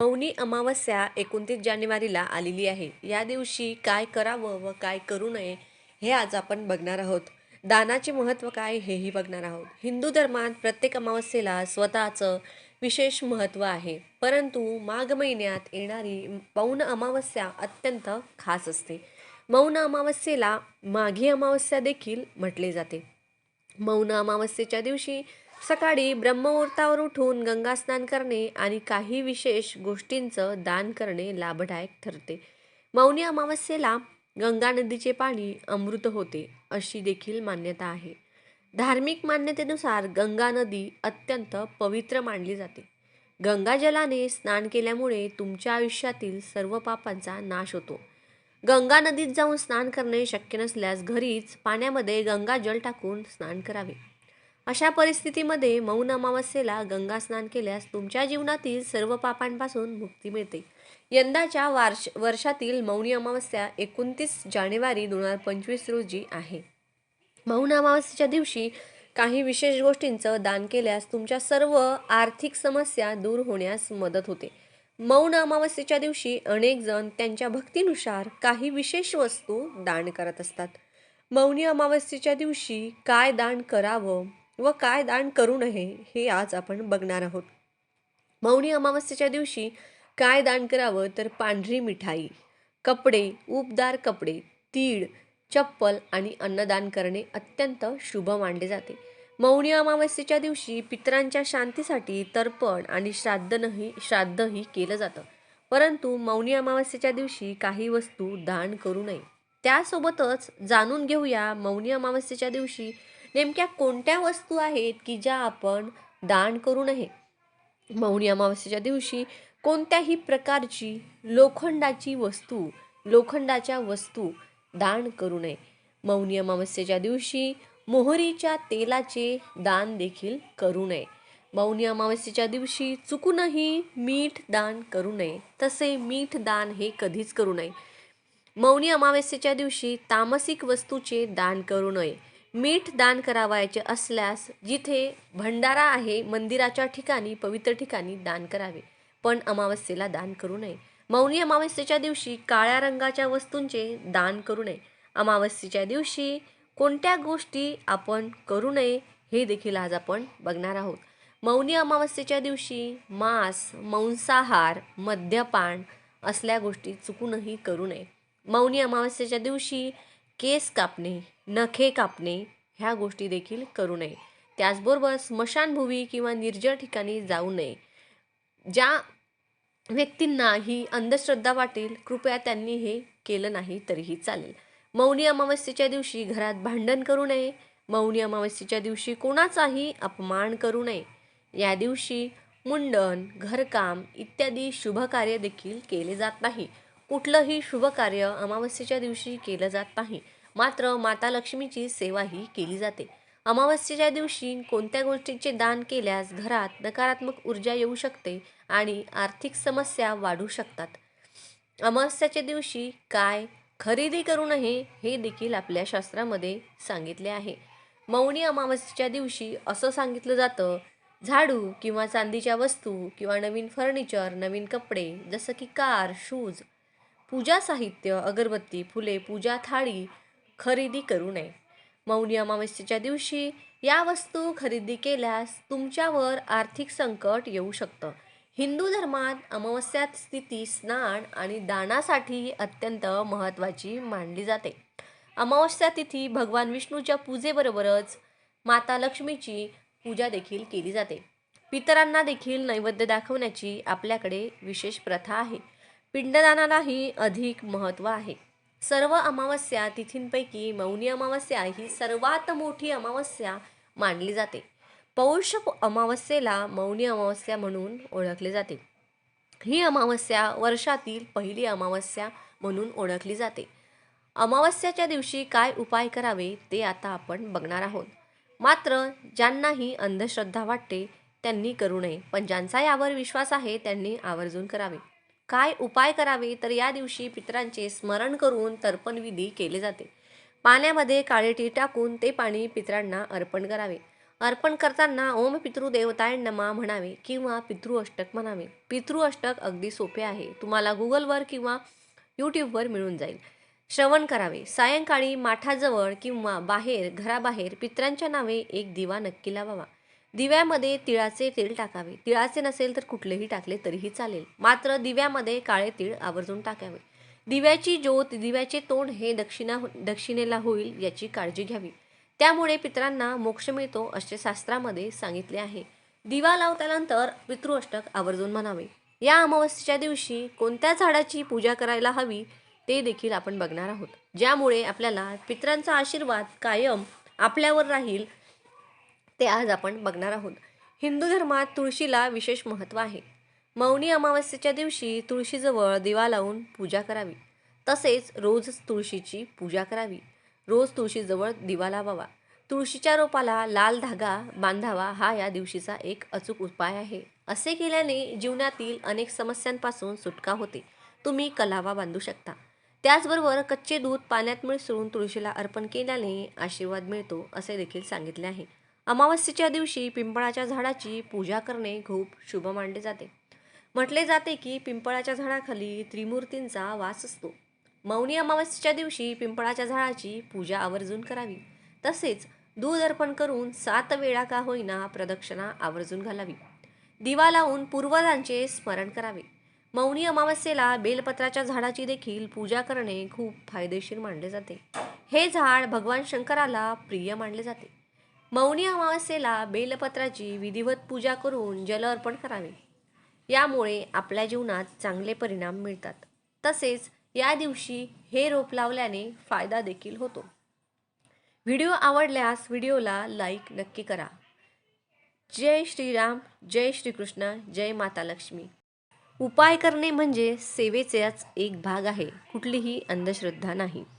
मौनी अमावस्या एकोणतीस जानेवारीला आलेली आहे. या दिवशी काय करावं व काय करू नये हे आज आपण बघणार आहोत. दानाचे महत्त्व काय हेही बघणार आहोत. हिंदू धर्मात प्रत्येक अमावस्येला स्वतःचं विशेष महत्त्व आहे. परंतु माघ महिन्यात येणारी मौन अमावस्या अत्यंत खास असते. मौन अमावस्येला माघी अमावस्या देखील म्हटले जाते. मौन अमावस्येच्या दिवशी सकाळी ब्रह्ममुहूर्तावर उठून गंगा स्नान करणे आणि काही विशेष गोष्टींचं दान करणे लाभदायक ठरते. मौनी अमावस्येला गंगा नदीचे पाणी अमृत होते अशी देखील मान्यता आहे. धार्मिक मान्यतेनुसार गंगा नदी अत्यंत पवित्र मानली जाते. गंगाजलाने स्नान केल्यामुळे तुमच्या आयुष्यातील सर्व पापांचा नाश होतो. गंगा नदीत जाऊन स्नान करणे शक्य नसल्यास घरीच पाण्यामध्ये गंगाजल टाकून स्नान करावे. अशा परिस्थितीमध्ये मौन अमावस्येला गंगा स्नान केल्यास तुमच्या जीवनातील सर्व पापांपासून मुक्ती मिळते. यंदाच्या वार्ष वर्षातील मौनी अमावस्या एकोणतीस जानेवारी दोन हजार पंचवीस रोजी आहे. मौन अमावस्येच्या दिवशी काही विशेष गोष्टींचं दान केल्यास तुमच्या सर्व आर्थिक समस्या दूर होण्यास मदत होते. मौन अमावस्येच्या दिवशी अनेक जण त्यांच्या भक्तीनुसार काही विशेष वस्तू दान करत असतात. मौनी अमावस्येच्या दिवशी काय दान करावं? व काय दान करू नये हे आज आपण बघणार आहोत. मौनी अमावस्येच्या दिवशी काय दान करावं तर पांढरी मिठाई कपडे उबदार कपडे तीळ चप्पल आणि अन्नदान करणे अत्यंत शुभ मानले जाते. मौनी अमावस्येच्या दिवशी पितरांच्या शांतीसाठी तर्पण आणि श्राद्धनही श्राद्धही केलं जातं. परंतु मौनी अमावस्येच्या दिवशी काही वस्तू दान करू नये. त्यासोबतच जाणून घेऊया मौनी अमावस्येच्या दिवशी नेमक्या कोणत्या वस्तू आहेत की ज्या आपण दान करू नये? मौनी अमावस्येच्या दिवशी कोणत्याही प्रकारची लोखंडाची वस्तू लोखंडाच्या वस्तू दान करू नये. मौनी अमावस्येच्या दिवशी मोहरीच्या तेलाचे दान देखील करू नये. मौनी अमावस्येच्या दिवशी चुकूनही मीठ दान करू नये. तसे मीठ दान हे कधीच करू नये. मौनी अमावस्येच्या दिवशी तामसिक वस्तूचे दान करू नये. मीठ दान करावायचे असल्यास जिथे भंडारा आहे मंदिराच्या ठिकाणी पवित्र ठिकाणी दान करावे. पण अमावस्येला दान करू नये. मौनी अमावस्येच्या दिवशी काळ्या रंगाच्या वस्तूंचे दान करू नये. अमावस्येच्या दिवशी कोणत्या गोष्टी आपण करू नये हे देखील आज आपण बघणार आहोत. मौनी अमावस्येच्या दिवशी मांस मांसाहार मद्यपान असल्या गोष्टी चुकूनही करू नये. मौनी अमावस्येच्या दिवशी केस कापणे नखे कापणे ह्या गोष्टी देखील करू नये. त्याचबरोबर स्मशानभूमी किंवा निर्जळ ठिकाणी जाऊ नये. ज्या व्यक्तींना ही अंधश्रद्धा वाटेल कृपया त्यांनी हे केलं नाही तरीही चालेल. मौनी अमावस्येच्या दिवशी घरात भांडण करू नये. मौनी अमावस्येच्या दिवशी कोणाचाही अपमान करू नये. या दिवशी मुंडन घरकाम इत्यादी शुभकार्य देखील केले जात नाही. कुठलंही शुभकार्य अमावस्येच्या दिवशी केलं जात नाही. मात्र माता लक्ष्मीची सेवाही केली जाते. अमावस्येच्या दिवशी कोणत्या गोष्टीचे दान केल्यास घरात नकारात्मक ऊर्जा येऊ शकते आणि आर्थिक समस्या वाढू शकतात? अमावस्याच्या दिवशी काय खरेदी करू नये हे देखील आपल्या शास्त्रामध्ये सांगितले आहे. मौनी अमावस्येच्या दिवशी असं सांगितलं जातं झाडू किंवा चांदीच्या वस्तू किंवा नवीन फर्निचर नवीन कपडे जसं की कार शूज पूजा साहित्य अगरबत्ती फुले पूजा थाळी खरेदी करू नये. मौनी अमावस्येच्या दिवशी या वस्तू खरेदी केल्यास तुमच्यावर आर्थिक संकट येऊ शकतं. हिंदू धर्मात अमावस्यात स्थिती स्नान आणि दानासाठी अत्यंत महत्त्वाची मानली जाते. अमावस्या तिथी भगवान विष्णूच्या पूजेबरोबरच माता लक्ष्मीची पूजा देखील केली जाते. पितरांना देखील नैवेद्य दाखवण्याची आपल्याकडे विशेष प्रथा आहे. पिंडदानालाही अधिक महत्त्व आहे. सर्व अमावस्या तिथींपैकी मौनी अमावस्या ही सर्वात मोठी अमावस्या मानली जाते. पौष अमावस्येला मौनी अमावस्या म्हणून ओळखले जाते. ही अमावस्या वर्षातील पहिली अमावस्या म्हणून ओळखली जाते. अमावस्याच्या दिवशी काय उपाय करावे ते आता आपण बघणार आहोत. मात्र ज्यांनाही अंधश्रद्धा वाटते त्यांनी करू नये पण ज्यांचा यावर विश्वास आहे त्यांनी आवर्जून करावे. काय उपाय करावे तर या दिवशी पितरांचे स्मरण करून तर्पणविधी केले जाते. पाण्यामध्ये काळेटी टाकून ते पाणी पितरांना अर्पण करावे. अर्पण करताना ओम पितृदेवताय नमा म्हणावे किंवा पितृ अष्टक म्हणावे. पितृ अष्टक अगदी सोपे आहे. तुम्हाला गुगलवर किंवा यूट्यूबवर मिळून जाईल. श्रवण करावे. सायंकाळी माठाजवळ किंवा बाहेर घराबाहेर पित्रांच्या नावे एक दिवा नक्की लावावा. दिव्यामध्ये तिळाचे तेल टाकावे. तिळाचे नसेल तर कुठलेही टाकले तरीही चालेल. मात्र दिव्यामध्ये काळे तीळ आवर्जून टाकावे. दिव्याची ज्योत दिव्याचे तोंड हे दक्षिणा दक्षिणेला होईल याची काळजी घ्यावी. त्यामुळे पितरांना मोक्ष मिळतो असे शास्त्रामध्ये सांगितले आहे. दिवा लावल्यानंतर पितृअष्टक आवर्जून म्हणावे. या अमावस्येच्या दिवशी कोणत्या झाडाची पूजा करायला हवी ते देखील आपण बघणार आहोत. ज्यामुळे आपल्याला पितरांचा आशीर्वाद कायम आपल्यावर राहील ते आज आपण बघणार आहोत. हिंदू धर्मात तुळशीला विशेष महत्त्व आहे. मौनी अमावस्येच्या दिवशी तुळशीजवळ दिवा लावून पूजा करावी. तसेच रोज तुळशीची पूजा करावी. रोज तुळशीजवळ दिवा लावावा. तुळशीच्या रोपाला लाल धागा बांधावा हा या दिवशीचा एक अचूक उपाय आहे. असे केल्याने जीवनातील अनेक समस्यांपासून सुटका होते. तुम्ही कलावा बांधू शकता. त्याचबरोबर कच्चे दूध पाण्यात मिसळून तुळशीला अर्पण केल्याने आशीर्वाद मिळतो असे देखील सांगितले आहे. अमावस्येच्या दिवशी पिंपळाच्या झाडाची पूजा करणे खूप शुभ मानले जाते. म्हटले जाते की पिंपळाच्या झाडाखाली त्रिमूर्तींचा वास असतो. मौनी अमावस्येच्या दिवशी पिंपळाच्या झाडाची पूजा आवर्जून करावी. तसेच दूध अर्पण करून सात वेळा का होईना प्रदक्षिणा आवर्जून घालावी. दिवा लावून पूर्वजांचे स्मरण करावे. मौनी अमावस्येला बेलपत्राच्या झाडाची देखील पूजा करणे खूप फायदेशीर मानले जाते. हे झाड भगवान शंकराला प्रिय मानले जाते. मौनी अमावस्येला बेलपत्राची विधिवत पूजा करून जल अर्पण करावे. यामुळे आपल्या जीवनात चांगले परिणाम मिळतात. तसेच या दिवशी हे रोप लावल्याने फायदा देखील होतो. व्हिडिओ आवडल्यास व्हिडिओला लाईक नक्की करा. जय श्रीराम जय श्रीकृष्ण जय माता लक्ष्मी. उपाय करणे म्हणजे सेवेचाच एक भाग आहे. कुठलीही अंधश्रद्धा नाही.